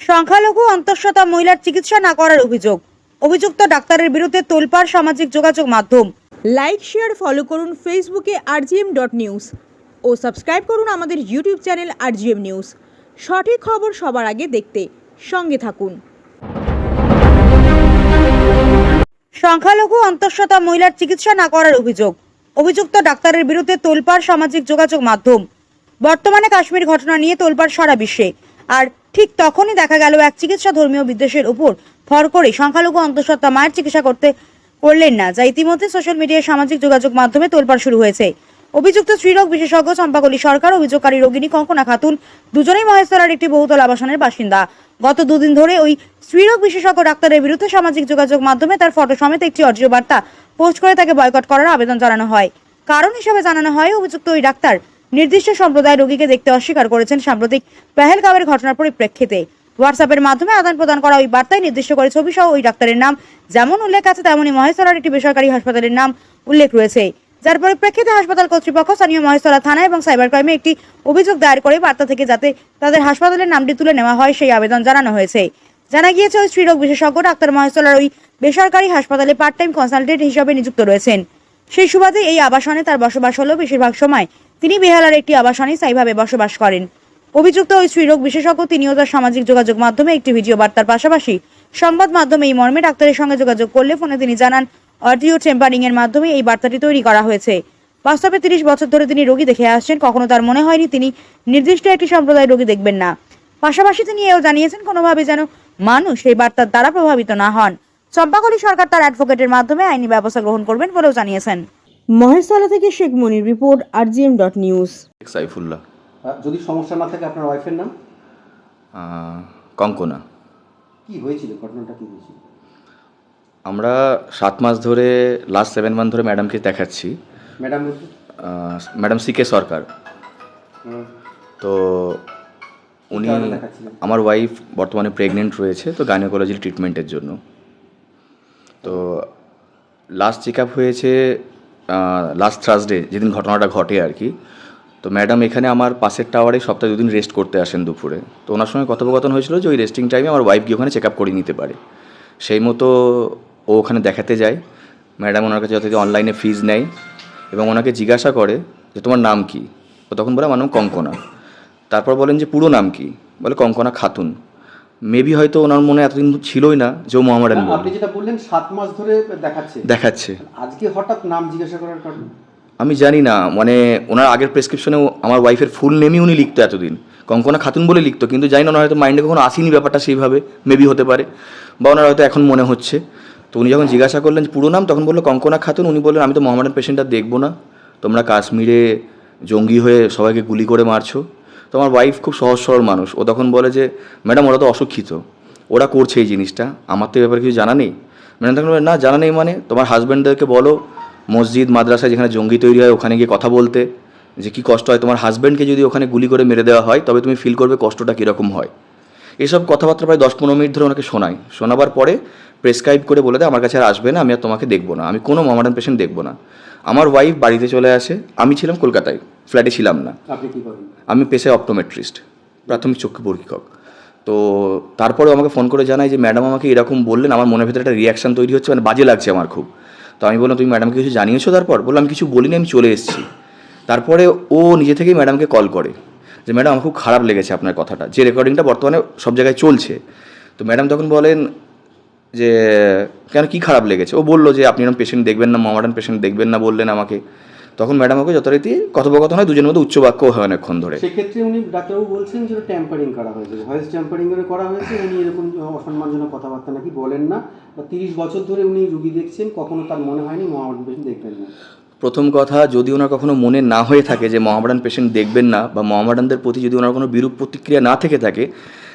সংখ্যালঘু অন্তঃসত্ত্বা মহিলার চিকিৎসা না করার অভিযোগ। অভিযুক্ত ডাক্তারের বিরুদ্ধে তোলপাড় সামাজিক যোগাযোগ মাধ্যম। লাইক শেয়ার ফলো করুন ফেসবুকে আরজিএম ডট নিউজ ও সাবস্ক্রাইব করুন আমাদের ইউটিউব চ্যানেল আরজিএম নিউজ সঠিক খবর সবার আগে দেখতে সঙ্গে থাকুন। সংখ্যালঘু অন্তঃসত্ত্বা মহিলার চিকিৎসা না করার অভিযোগ। অভিযুক্ত ডাক্তারের বিরুদ্ধে তোলপাড় সামাজিক যোগাযোগ মাধ্যম। বর্তমানে কাশ্মীর ঘটনা নিয়ে তোলপাড় সারা বিশ্বে। আর ঠিক তখনই দেখা গেল এক চিকিৎসা ধর্মীয় বিদ্বেষের উপর ভর করে সংখ্যালঘু অন্তঃসত্ত্বা মায়ের চিকিৎসা করতে করলেন না, যা ইতিমধ্যে সোশ্যাল মিডিয়ায় সামাজিক যোগাযোগ মাধ্যমে তোলপাড় শুরু হয়েছে। অভিযুক্ত স্ত্রীরোগ বিশেষজ্ঞ চম্পাকলি সরকার, অভিযোগকারী রোগিনী কঙ্কনা খাতুন দুজনেই মহেশতলার একটি বহুতল আবাসনের বাসিন্দা। গত দুদিন ধরে ওই স্ত্রীরোগ বিশেষজ্ঞ ডাক্তারের বিরুদ্ধে সামাজিক যোগাযোগ মাধ্যমে তার ফটো সমেত একটি অডিও বার্তা পোস্ট করে তাকে বয়কট করার আবেদন জানানো হয়। কারণ হিসেবে জানানো হয়, অভিযুক্ত ওই ডাক্তার নির্দিষ্ট সম্প্রদায়ের রোগীকে দেখতে অস্বীকার করেছেন সাম্প্রতিক পেহেলগাঁওয়ের ঘটনার পরিপ্রেক্ষিতে। হোয়াটসঅ্যাপের মাধ্যমে আদান প্রদান করা ওই বার্তায় নির্দিষ্ট করে ছবি সহ ওই ডাক্তারের নাম। যেমন উল্লেখ আছে, তেমনই মহেশতলার একটি বেসরকারি হাসপাতালের নাম উল্লেখ রয়েছে। যার পরিপ্রেক্ষিতে হাসপাতাল কর্তৃপক্ষ স্থানীয় মহেশতলা থানা এবং সাইবার ক্রাইমে একটি অভিযোগ দায়ের করে বার্তা থেকে যাতে তাদের হাসপাতালের নামটি তুলে নেওয়া হয় সেই আবেদন জানানো হয়েছে। জানা গিয়েছে, ওই স্ত্রীরোগ বিশেষজ্ঞ ডাক্তার মহেশতলার ওই বেসরকারি হাসপাতালে পার্ট টাইম কনসালটেন্ট হিসাবে নিযুক্ত রয়েছেন। সেই সুবাদে এই আবাসনে তার বসবাস হলেও বেশিরভাগ সময় তিনি বেহালার একটি আবাসনে স্থায়ীভাবে বসবাস করেন। অভিযুক্ত ওই স্ত্রীরোগ বিশেষজ্ঞ তিনিও তার সামাজিক যোগাযোগ মাধ্যমে একটি ভিডিও বার্তার পাশাপাশি সংবাদ মাধ্যমে এই মর্মে ডাক্তারের সঙ্গে যোগাযোগ করলে ফোনে তিনি জানান, অডিও টেম্পারিং এর মাধ্যমে এই বার্তাটি তৈরি করা হয়েছে। বাস্তবে তিরিশ বছর ধরে তিনি রোগী দেখে আসছেন, কখনো তার মনে হয়নি তিনি নির্দিষ্ট একটি সম্প্রদায়ের রোগী দেখবেন না। পাশাপাশি তিনি এও জানিয়েছেন, কোনোভাবে যেন মানুষ এই বার্তার দ্বারা প্রভাবিত না হন। চম্পাকলি সরকার তার অ্যাডভোকেটের মাধ্যমে আইনি ব্যবস্থা গ্রহণ করবেন বলেও জানিয়েছেন। মহেশতলা থেকে Sheikh Monir report RGM dot news. Saifullah. যদি সমস্যা না থাকে আপনার ওয়াইফের নাম? কঙ্কনা। কি হয়েছিল? ঘটনাটা কি হয়েছিল? আমরা সাত মাস ধরে লাস্ট সেভেন মান্থ ধরে ম্যাডামকে দেখাচ্ছি। Madam madam C K Sarkar. তো উনি আমার ওয়াইফ বর্তমানে প্রেগনেন্ট রয়েছে তো গাইনোকোলজির ট্রিটমেন্টের জন্য। তো লাস্ট চেক আপ হয়েছে লাস্ট থার্সডে যেদিন ঘটনাটা ঘটে আর কি, তো ম্যাডাম এখানে আমার পাশের টাওয়ারে সপ্তাহে দুদিন রেস্ট করতে আসেন দুপুরে। তো ওনার সঙ্গে কথোপকথন হয়েছিল যে ওই রেস্টিং টাইমে আমার ওয়াইফ গিয়ে ওখানে চেক আপ করে নিতে পারে। সেই মতো ও ওখানে দেখাতে যায়। ম্যাডাম ওনার কাছে যথাযথ অনলাইনে ফিজ নেয় এবং ওনাকে জিজ্ঞাসা করে যে তোমার নাম কি? ও তখন বলে আমার নাম কঙ্কনা। তারপর বলেন যে পুরো নাম কি? বলে কঙ্কনা খাতুন। মেবি হয়তো ওনার মনে এতদিন ছিলই না যে মোহামেডান আপনি যেটা বললেন সাত মাস ধরে দেখাচ্ছে। দেখাচ্ছে। আজকে হঠাৎ নাম জিজ্ঞাসা করার কারণ? আমি জানি না মানে ওনার আগের প্রেসক্রিপশনেও আমার ওয়াইফের ফুল নেমই উনি লিখতো এতদিন। কঙ্কনা খাতুন বলে লিখতো কিন্তু জানি না ওনার হয়তো মাইন্ডে কখনো আসেনি ব্যাপারটা সেইভাবে মেবি হতে পারে। বা ওনার হয়তো এখন মনে হচ্ছে। তো উনি যখন জিজ্ঞাসা করলেন পুরো নাম তখন বলল কঙ্কনা খাতুন উনি বললেন আমি তো মোহামেডান পেশেন্টটা দেখব না। তোমরা কাশ্মীরে জঙ্গি হয়ে সবাইকে গুলি করে মারছো। তো আমার ওয়াইফ খুব সহজ সরল মানুষ। ও তখন বলে যে, ম্যাডাম, ওরা তো অশিক্ষিত। ওরা করছে এই জিনিসটা। আমার তো এই ব্যাপারে কিছু জানা নেই। ম্যাডাম তখন না, জানা নেই মানে তোমার হাজব্যান্ডদেরকে বলো, মসজিদ, মাদ্রাসায় যেখানে জঙ্গি তৈরি হয়, ওখানে গিয়ে কথা বলতে, যে কী কষ্ট হয়। তোমার হাজব্যান্ডকে যদি ওখানে গুলি করে মেরে দেওয়া হয়, তবে তুমি ফিল করবে কষ্টটা কীরকম হয়। এসব কথাবার্তা প্রায় দশ পনেরো মিনিট ধরে ওনাকে শোনাই। শোনাবার পরে প্রেসক্রাইব করে বলে দেয় আমার কাছে আর আসবে না আমি আর তোমাকে দেখব না আমি কোনো মামাডান পেশেন্ট দেখব না। আমার ওয়াইফ বাড়িতে চলে আসে আমি ছিলাম কলকাতায় ফ্ল্যাটে ছিলাম না। আপনি কি করেন? আমি পেশায় অপটোমেট্রিস্ট প্রাথমিক চক্ষু পরীক্ষক। তো তারপরেও আমাকে ফোন করে জানায় যে ম্যাডাম আমাকে এরকম বললেন আমার মনের ভেতরে একটা রিয়াকশন তৈরি হচ্ছে মানে বাজে লাগছে আমার খুব। তো আমি বললাম তুমি ম্যাডামকে কিছু জানিয়েছো তারপর? বললাম আমি কিছু বলিনি আমি চলে এসেছি। তারপরে ও নিজে থেকেই ম্যাডামকে কল করে। যে ম্যাডাম, আমার খুব খারাপ লেগেছে আপনার কথাটা। যে রেকর্ডিংটা বর্তমানে সব জায়গায় চলছে। তো ম্যাডাম তখন বলেন যে, কেন কি খারাপ লেগেছে? ও বলল যে, আপনি এরকম পেশেন্ট দেখবেন না মামাডান পেশেন্ট দেখবেন না, বললেন আমাকে। তখন ম্যাডাম ওকে যথারীতি কথোপকথন হয় দুজনের মধ্যে উচ্চ বাক্য হয় অনেকক্ষণ ধরে। সেক্ষেত্রে উনি ডাক্তারবাবু বলছেন যে ট্যাম্পারিং করা হয়েছে। ভয়েস ট্যাম্পারিং করে করা হয়েছে, উনি এরকম অসম্মানজনক কথাবার্তা নাকি বলেন না। বা তিরিশ বছর ধরে উনি রুগী দেখছেন, কখনো তার মনে হয়নি মহামারী দেখবেন না। প্রথম কথা, যদি ওনার কখনো মনে না হয়ে থাকে যে মহামডান পেশেন্ট দেখবেন না বা মহামডানদের প্রতি যদি ওনার কোনো বিরূপ প্রতিক্রিয়া না থেকে থাকে,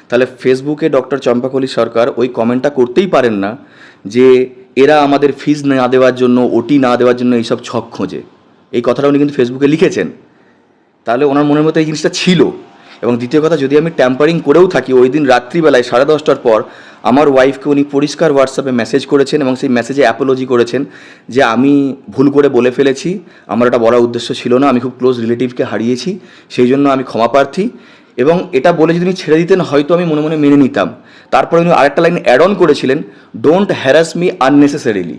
তাহলে ফেসবুকে ডক্টর চম্পাকলি সরকার ওই কমেন্টটা করতেই পারেন না যে এরা আমাদের ফিজ না দেওয়ার জন্য ওটি না দেওয়ার জন্য এইসব ছক খোঁজে। এই কথাটা উনি কিন্তু ফেসবুকে লিখেছেন। তাহলে ওনার মনের মতো এই জিনিসটা ছিল। এবং দ্বিতীয় কথা, যদি আমি ট্যাম্পারিং করেও থাকি, ওই দিন রাত্রিবেলায় সাড়ে দশটার পর আমার ওয়াইফকে উনি পরিষ্কার হোয়াটসঅ্যাপে মেসেজ করেছেন এবং সেই মেসেজে অ্যাপোলজি করেছেন যে, আমি ভুল করে বলে ফেলেছি, আমার এটা বলার উদ্দেশ্য ছিল না, আমি খুব ক্লোজ রিলেটিভকে হারিয়েছি, সেই জন্য আমি ক্ষমা প্রার্থী। এবং এটা বলে যদি উনি ছেড়ে দিতেন, হয়তো আমি মনে মনে মেনে নিতাম। তারপরে উনি আরেকটা লাইন অ্যাড অন করেছিলেন ডোন্ট হ্যারাস মি আননেসেসারিলি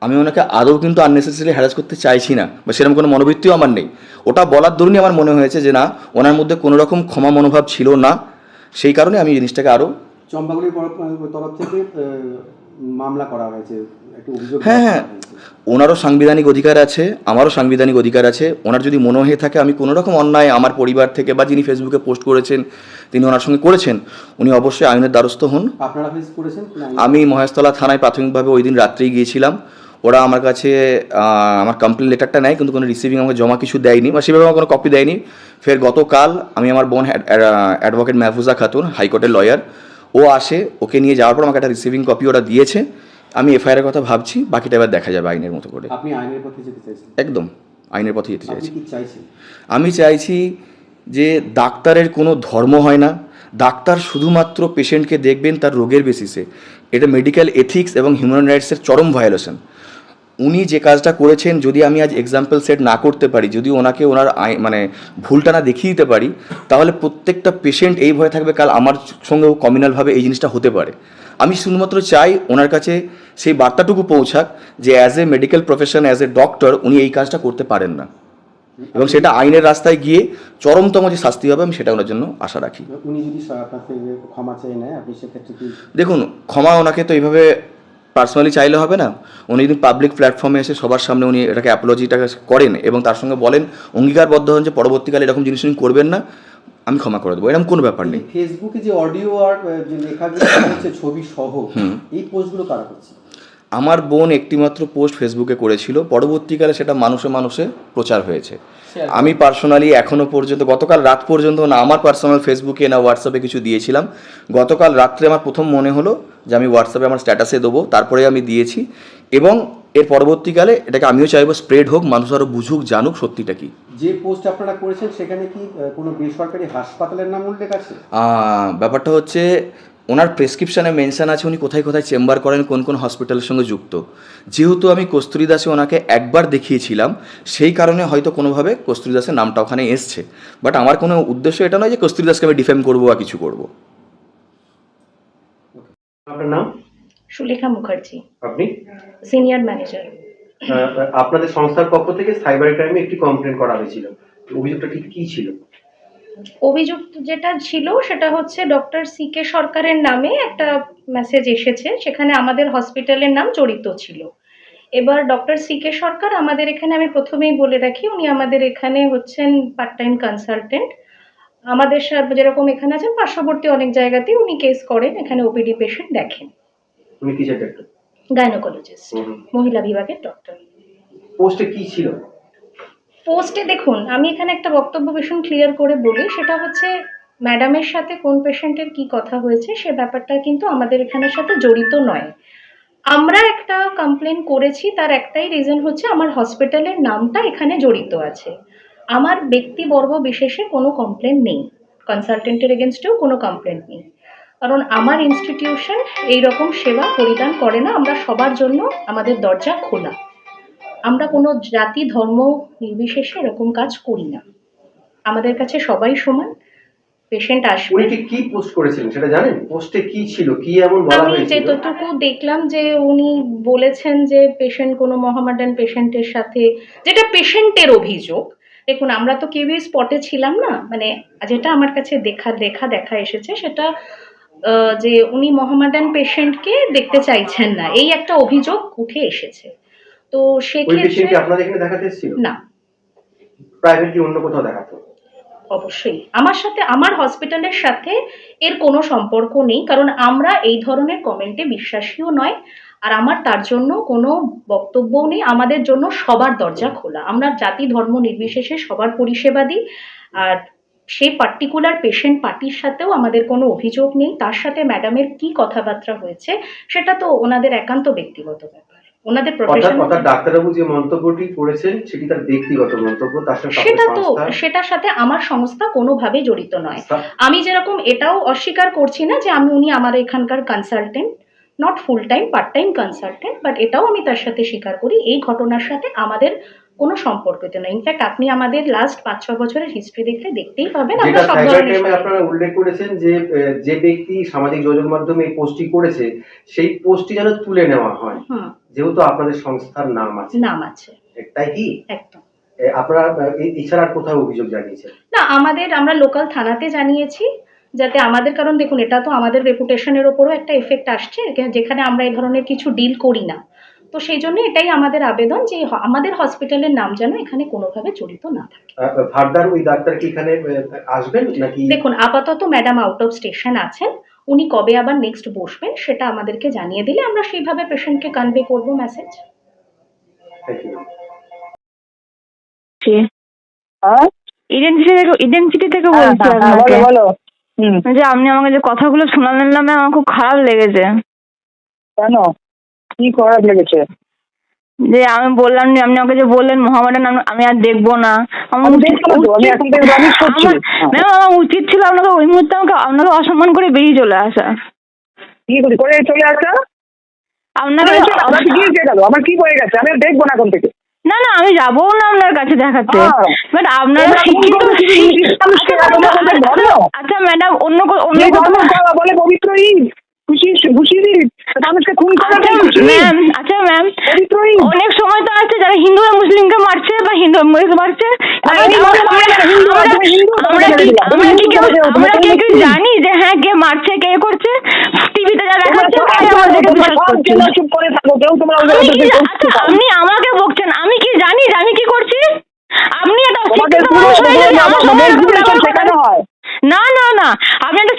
আমি ওনাকে আদৌ কিন্তু আননেসেসারি হ্যারাস করতে চাইছি না বা সেরকম কোনো মনোবৃত্তিও আমার নেই। ওটা বলার দরুনই আমার মনে হয়েছে যে না ওনার মধ্যে কোনো রকম ক্ষমা মনোভাব ছিল না। সেই কারণে আমি জিনিসটাকে আরও চম্পাগুড়ির পর- তরফ থেকে মামলা করা হয়েছে হ্যাঁ হ্যাঁ। ওনারও সাংবিধানিক অধিকার আছে আমারও সাংবিধানিক অধিকার আছে। ওনার যদি মনে হয়ে থাকে আমি কোনো রকম অন্যায় আমার পরিবার থেকে বা যিনি ফেসবুকে পোস্ট করেছেন তিনি ওনার সঙ্গে করেছেন উনি অবশ্যই আইনের দ্বারস্থ হন। আপনারা করেছেন? আমি মহেশতলা থানায় প্রাথমিকভাবে ওই দিন রাত্রেই গিয়েছিলাম। ওরা আমার কাছে আমার কমপ্লেন লেটারটা নেয় কিন্তু কোনো রিসিভিং আমাকে জমা কিছু দেয়নি বা সেভাবে আমার কোনো কপি দেয়নি। ফের গতকাল আমি আমার বোন অ্যাডভোকেট মেহফুজা খাতুন হাইকোর্টের লয়ার ও আসে ওকে নিয়ে যাওয়ার পর আমাকে একটা রিসিভিং কপি ওরা দিয়েছে। আমি এফআইআর কথা ভাবছি বাকিটা এবার দেখা যাবে আইনের মতো করে। আপনি আইনের পথে যেতে চাইছেন? একদম আইনের পথে যেতে চাইছি। আমি চাইছি যে ডাক্তারের কোনো ধর্ম হয় না। ডাক্তার শুধুমাত্র পেশেন্টকে দেখবেন তার রোগের বেসিসে এটা মেডিকেল এথিক্স এবং হিউম্যান রাইটসের চরম ভায়োলেশন উনি যে কাজটা করেছেন যদি আমি আজ এক্সাম্পল সেট না করতে পারি যদি ওনাকে ওনার মানে ভুলটা না দেখিয়ে দিতে পারি তাহলে প্রত্যেকটা পেশেন্ট এই ভয়ে থাকবে কাল আমার সঙ্গেও কমিউনালভাবে এই জিনিসটা হতে পারে। আমি শুধুমাত্র চাই ওনার কাছে সেই বার্তাটুকু পৌঁছাক যে as a medical profession as a doctor উনি এই কাজটা করতে পারেন না। এবং সেটা আইনের রাস্তায় গিয়ে চরমতম যে শাস্তি হবে আমি সেটা ওনার জন্য আশা রাখি। উনি যদি ক্ষমা নেয় আপনি সেক্ষেত্রে দেখুন ক্ষমা ওনাকে তো এইভাবে পার্সোনালি চাইলে হবে না। উনি যদি পাবলিক প্ল্যাটফর্মে এসে সবার সামনে উনি এটাকে অ্যাপোলজিটাকে করেন এবং তার সঙ্গে বলেন অঙ্গীকারবদ্ধ হন যে পরবর্তীকালে এরকম জিনিস উনি করবেন না আমি ক্ষমা করে দেবো। এরকম কোনো ব্যাপার নেই। ফেসবুকে যে অডিও আর যে লেখাগুলো হচ্ছে ছবি সহ এই পোস্টগুলো কারা করছে? আমার বোন একটিমাত্র পোস্ট ফেসবুকে করেছিল। পরবর্তীকালে সেটা মানুষে মানুষে প্রচার হয়েছে। আমি পার্সোনালি এখনও পর্যন্ত গতকাল রাত পর্যন্ত না আমার পার্সোনাল ফেসবুকে না হোয়াটসঅ্যাপে কিছু দিয়েছিলাম। গতকাল রাত্রে আমার প্রথম মনে হলো যে আমি হোয়াটসঅ্যাপে আমার স্ট্যাটাসে দেবো তারপরে আমি দিয়েছি এবং এর পরবর্তীকালে এটাকে আমিও চাইব স্প্রেড হোক মানুষ আরও বুঝুক জানুক সত্যিটা কি। যে পোস্ট আপনারা করেছেন সেখানে কি কোনো বেসরকারি হাসপাতালের নাম উল্লেখ আছে? ব্যাপারটা হচ্ছে ওনার প্রেসক্রিপশনে মেনশন আছে উনি কোথায় কোথায় চেম্বার করেন কোন কোন হসপিটালের সঙ্গে যুক্ত। যেহেতু আমি কস্তুরি দাসে ওনাকে একবার দেখিয়েছিলাম সেই কারণে হয়তো কোনোভাবে কস্তুরি দাসের নামটা ওখানে এসছে। বাট আমার কোনো উদ্দেশ্য এটা নয় যে কস্তুরি দাসকে আমি ডিফেম করব বা কিছু করব। আপনার নাম? সুলেখা মুখার্জি। আপনি? Senior manager. আপনাদের সংস্থার পক্ষ থেকে সাইবার ক্রাইমে একটি কমপ্লেন করা হয়েছিল। অভিযোগটা ঠিক কি ছিল? অভিযোগ যেটা ছিল সেটা হচ্ছে ডক্টর সি কে সরকারের নামে একটা মেসেজ এসেছে সেখানে আমাদের হসপিটালের নাম জড়িত ছিল। এবার ডক্টর সি কে সরকার আমাদের এখানে আমি প্রথমেই বলে রাখি উনি আমাদের এখানে হচ্ছেন পার্ট টাইম কনসালটেন্ট আমাদের যেরকম এখানে আছেন পার্শ্ববর্তী অনেক জায়গাতেই উনি কেস করেন এখানে ওপিডি পেশেন্ট দেখেন। উনি কিসের ডাক্তার গাইনোকোলজিস্ট মহিলা বিভাগের ডক্টর পোস্টে কি ছিল? পোস্টে দেখুন আমি এখানে একটা বক্তব্য ভীষণ ক্লিয়ার করে বলি সেটা হচ্ছে ম্যাডামের সাথে কোন পেশেন্টের কি কথা হয়েছে সে ব্যাপারটা কিন্তু আমাদের এখানের সাথে জড়িত নয়। আমরা একটা কমপ্লেন করেছি তার একটাই রিজন হচ্ছে আমার হসপিটালের নামটা এখানে জড়িত আছে। আমার ব্যক্তিবর্গ বিশেষে কোনো কমপ্লেন নেই। কনসালটেন্টের এগেনস্টেও কোনো কমপ্লেন নেই। কারণ আমার ইনস্টিটিউশন এই রকম সেবা পরিদান করে না আমরা সবার জন্য আমাদের দরজা খোলা। আমরা কোনো জাতি ধর্ম নির্বিশেষে এরকম কাজ করি না। আমাদের কাছে সবাই সমান। পেশেন্ট আসবে। উনি কি পোস্ট করেছিলেন সেটা জানেন? পোস্টে কি ছিল? কি এমন বলা আমি যতটুকু দেখলাম যে উনি বলেছেন যে পেশেন্ট কোনো মহামাডান পেশেন্টের সাথে যেটা পেশেন্টের অভিযোগ দেখুন আমরা তো কেউই স্পটে ছিলাম না। মানে যেটা আমার কাছে দেখা দেখা দেখা এসেছে সেটা যে উনি মহামাডান পেশেন্টকে দেখতে চাইছেন না। এই একটা অভিযোগ উঠে এসেছে। তো সেক্ষেত্রে আপনাদের এখানে দেখাতে এসেছিল? না। প্রাইভেটলি অন্য কোথাও দেখাতো? অবশ্যই। আমার সাথে আমার হসপিটালের সাথে এর কোনো সম্পর্ক নেই কারণ আমরা এই ধরনের কমেন্টে বিশ্বাসীও নয়। আর আমার তার জন্য কোনো বক্তব্যও নেই। আমাদের জন্য সবার দরজা খোলা। আমরা জাতি ধর্ম নির্বিশেষে সবার পরিষেবা দিই। আর সেই পার্টিকুলার পেশেন্ট পার্টির সাথেও আমাদের কোনো অভিযোগ নেই। তার সাথে ম্যাডামের কি কথাবার্তা হয়েছে সেটা তো ওনাদের একান্ত ব্যক্তিগত ব্যাপার। ওনাদের প্রফেশন ডাক্তারবাবু যে মন্তব্যটি করেছেন সেটি তার ব্যক্তিগত মন্তব্য তার সাথে সেটা তো সেটার সাথে আমার সংস্থা কোনোভাবে জড়িত নয়। আমি যেরকম এটাও অস্বীকার করছি না যে আমি উনি আমার এখানকার consultant not full time part time consultant but এটাও আমি তার সাথে স্বীকার করি এই ঘটনার সাথে আমাদের কোনো সম্পর্কিত নয় ইনফ্যাক্ট আপনি আমাদের লাস্ট পাঁচ ছ বছরের হিস্ট্রি দেখলে দেখতেই পাবেন আমরা সব ধরনের আপনারা উল্লেখ করেছেন যে যে ব্যক্তি সামাজিক যোগাযোগ মাধ্যমে এই পোস্টটি করেছে সেই পোস্টটি যেন তুলে নেওয়া হয়। যেহেতু আপনাদের সংস্থার নাম আছে। নাম আছে। তাই কি? একদম। আপনারা এছাড়া আর কোথাও অভিযোগ জানিয়েছেন? না আমাদের আমরা লোকাল থানাতে জানিয়েছি যাতে আমাদের কারণ দেখুন এটা তো আমাদের রেপুটেশনের ওপরও একটা এফেক্ট আসছে যেখানে আমরা এই ধরনের কিছু ডিল করি না। তো সেই জন্য এটাই আমাদের আবেদন যে আমাদের হসপিটালের নাম যেন এখানে কোনোভাবে জড়িত না থাকে। ফার্দার ওই ডাক্তার কি এখানে আসবেন নাকি? দেখুন আপাতত ম্যাডাম আউট অফ স্টেশন আছেন উনি কবে আবার নেক্সট বসবেন সেটা আমাদেরকে জানিয়ে দিলে আমরা সেইভাবে পেশেন্টকে কনভে করব মেসেজ ইডেন্সিটি থেকে ইডেন্সিটি থেকে হ্যাঁ, বলছি হ্যাঁ, আপনাকে। বলো। যে আপনি আমাকে যে কথাগুলো শোনালেন না ম্যাম আমার খুব খারাপ লেগেছে। কেন? কি খারাপ লেগেছে? যে আমি বললাম যে আপনি আমাকে যে বললেন মোহামেডান আমি- আমি আর দেখব না। আমার হ্যাঁ। ম্যাম আমার উচিত ছিল আপনাকে ওই মুহূর্তে আমাকে আপনাকে অসম্মান করে বেরিয়ে চলে আসা। কি করে চলে আসা? আপনাকে আমার কি হয়ে গেল? আমার কি হয়ে গেছে? আমি দেখব না এখন থেকে। না না আমি যাব না আপনার কাছে দেখাতে। বাট আপনারা শিক্ষিত আচ্ছা, আচ্ছা? আচ্ছা ম্যাডাম অন্য কো- অন্য কোথাও বলে পবিত্র ঈদ আচ্ছা ম্যাম আচ্ছা অনেক সময় তো আছে যারা হিন্দুরা মুসলিমকে মারছে বা হিন্দু মারছে আমরা- কি কি। জানি যে হ্যাঁ কে মারছে কে করছে? টিভিতে যা দেখাচ্ছে। আপনি আমাকে বকছেন আমি কি জানি আমি কি করছি? আপনি একটা না না না। আপনি একটা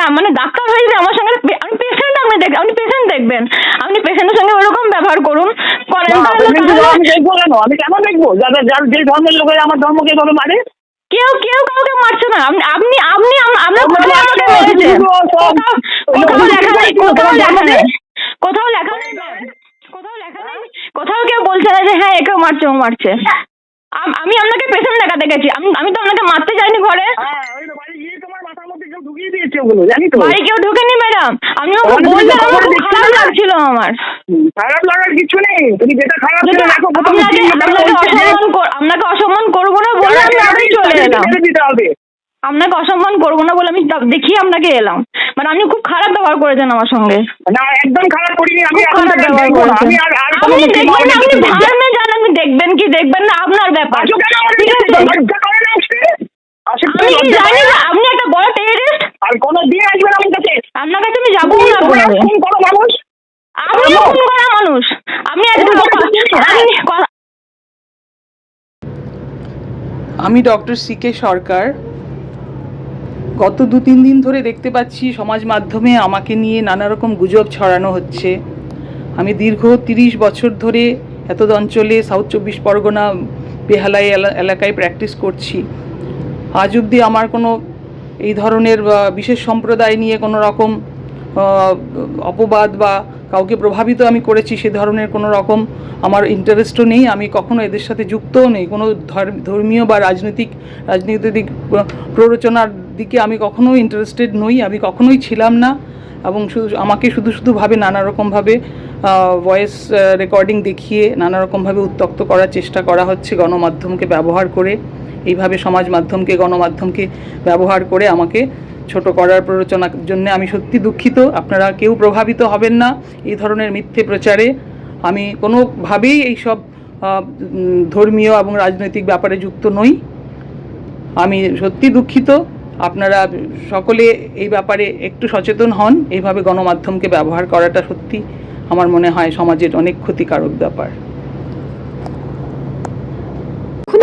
ম্যাম মানে ডাক্তার হয়ে যদি আমার সঙ্গে আমি পেশেন্ট আপনি দেখ আপনি পেশেন্ট দেখবেন। আপনি পেশেন্টের সঙ্গে ওরকম ব্যবহার করুন। করেন আমি দেখব কেন দেখব? যারা যার যে ধর্মের লোকেরা আমার ধর্মকে এভাবে মারে? কেউ কেউ কাউকে মারছে না। আপনি আপনি আপনি আম- আপনার তোমরা কোথায় মারছো, আমাকে সব- কোথাও কোথাও লেখা নেই কোথাও লেখা নেই। কোথাও লেখা নেই কোথাও লেখা নেই। কোথাও কেউ বলছে না যে হ্যাঁ একেও মারছে ও মারছে। আমি আপনাকে পেশেন্ট দেখাতে গেছি। আমি আমি তো আপনাকে মারতে যাইনি ঘরে। ঢুকিয়ে দিয়েছে ওগুলো, জানি তো। বাড়ি কেউ ঢোকেনি ম্যাডাম? আমি ওকে বললাম আমার খুব খারাপ লাগছিল আমার। খারাপ লাগার কিছু নেই। তুমি যেটা খারাপ যদি দেখো আপনাকে আপনাকে অসম্মান করব না বলে আমি চলে এলাম। আপনাকে অসম্মান করব না বলে আমি দেখিয়ে আপনাকে এলাম। মানে আপনি খুব খারাপ ব্যবহার করেছেন আমার সঙ্গে। না একদম খারাপ করিনি আমি খারাপ ব্যবহার আপনি দেখবেন না আপনি না। দেখবেন কি দেখবেন না আপনার ব্যাপার। ঠিক আছে? আমি জানি করে না না? আপনি একটা বড় টেরিস্ট আর কোনো দিন আসবে না আমার কাছে আপনার কাছে আমি মানুষ। খুন করা মানুষ। আজকে আমি ডক্টর সি কে সরকার। গত দু তিন দিন ধরে দেখতে পাচ্ছি সমাজ মাধ্যমে আমাকে নিয়ে নানা রকম গুজব ছড়ানো হচ্ছে। আমি দীর্ঘ তিরিশ বছর ধরে এত অঞ্চলে সাউথ চব্বিশ পরগনা বেহালাই এলাকায় প্র্যাকটিস করছি। আজ অবধি আমার কোনো এই ধরনের বিশেষ সম্প্রদায় নিয়ে কোনো রকম অপবাদ বা কাউকে প্রভাবিত আমি করেছি, সে ধরনের কোনো রকম আমার ইন্টারেস্টও নেই। আমি কখনো এদের সাথে যুক্তও নেই। কোনো ধর- ধর্মীয় বা রাজনৈতিক রাজনৈতিক প্র- প্ররোচনার দিকে আমি কখনো ইন্টারেস্টেড নই। আমি কখনোই ছিলাম না এবং শুধু, আমাকে শুধু, শুধুভাবে নানা রকমভাবে ভয়েস রেকর্ডিং দেখিয়ে নানা রকমভাবে উত্তক্ত করার চেষ্টা করা হচ্ছে গণমাধ্যমকে ব্যবহার করে। এইভাবে সমাজ মাধ্যমকে, গণমাধ্যমকে ব্যবহার করে আমাকে ছোট করার প্ররোচনার জন্য আমি সত্যি দুঃখিত। আপনারা কেউ প্রভাবিত হবেন না এই ধরনের মিথ্যে প্রচারে। আমি কোনোভাবেই এইসব ধর্মীয় এবং রাজনৈতিক ব্যাপারে যুক্ত নই। আমি সত্যি দুঃখিত। আপনারা সকলে এই ব্যাপারে একটু সচেতন হন। এইভাবে গণমাধ্যমকে ব্যবহার করাটা সত্যি আমার মনে হয় সমাজের অনেক ক্ষতিকারক ব্যাপার এখন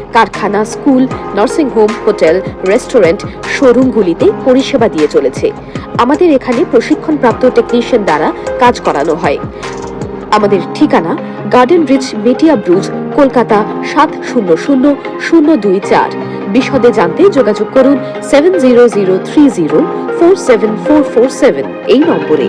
কারখানা, school nursing home hotel restaurant শোরুমগুলিতে পরিষেবা দিয়ে চলেছে। আমাদের এখানে প্রশিক্ষণপ্রাপ্ত টেকনিশিয়ান দ্বারা কাজ করানো হয়। আমাদের ঠিকানা garden rich Metiabruz Kolkata সাত শূন্য শূন্য শূন্য দুই চার। বিশদে জানতে যোগাযোগ করুন seven zero zero three zero four seven four four seven এই নম্বরে।